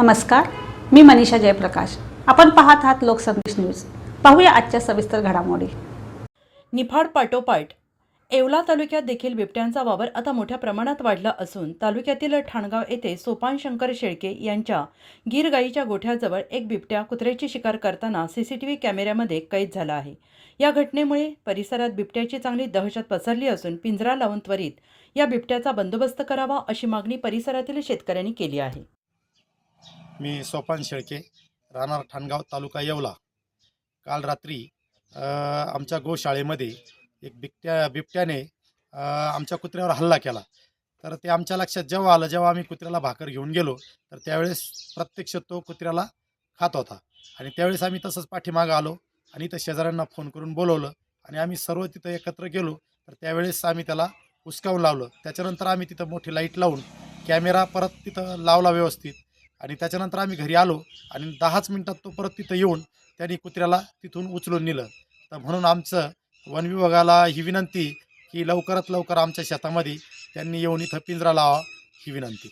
नमस्कार मी मनीषा जयप्रकाश. आपण पाहत आहात लोकसंदेश न्यूज. पाहूया आजच्या सविस्तर घडामोडी. निफाड पाठोपाठ येवला तालुक्यात देखील बिबट्यांचा वावर आता मोठ्या प्रमाणात वाढला असून तालुक्यातील ठाणगाव येथे सोपान शंकर शेळके यांच्या गीरगाईच्या गोठ्याजवळ एक बिबट्या कुत्र्याची शिकार करताना सीसीटीव्ही कॅमेऱ्यामध्ये कैद झाला आहे. या घटनेमुळे परिसरात बिबट्याची चांगली दहशत पसरली असून पिंजरा लावून त्वरित या बिबट्याचा बंदोबस्त करावा अशी मागणी परिसरातील शेतकऱ्यांनी केली आहे. मी सोपान शेळके राहणार ठाणगाव तालुका येवला. काल रात्री आमच्या गोशाळेमध्ये एक बिबट्या बिबट्याने आमच्या कुत्र्यावर हल्ला केला. तर ते आमच्या लक्षात जेव्हा आलं जेव्हा आम्ही कुत्र्याला भाकर घेऊन गेलो तर त्यावेळेस प्रत्यक्ष तो कुत्र्याला खात होता. आणि त्यावेळेस आम्ही तसंच पाठीमागं आलो आणि इथं शेजाऱ्यांना फोन करून बोलवलं आणि आम्ही सर्व तिथं एकत्र गेलो. तर त्यावेळेस आम्ही त्याला हुसकावून लावलं. त्याच्यानंतर आम्ही तिथं मोठी लाइट लावून कॅमेरा परत तिथं लावला व्यवस्थित. आणि त्याच्यानंतर आम्ही घरी आलो आणि दहाच मिनिटात तो परत तिथं येऊन त्यांनी कुत्र्याला तिथून उचलून नेलं. तर म्हणून आमचं वन विभागाला ही विनंती की लवकरात लवकर आमच्या शेतामध्ये त्यांनी येऊन इथं पिंजरा लावा ही विनंती.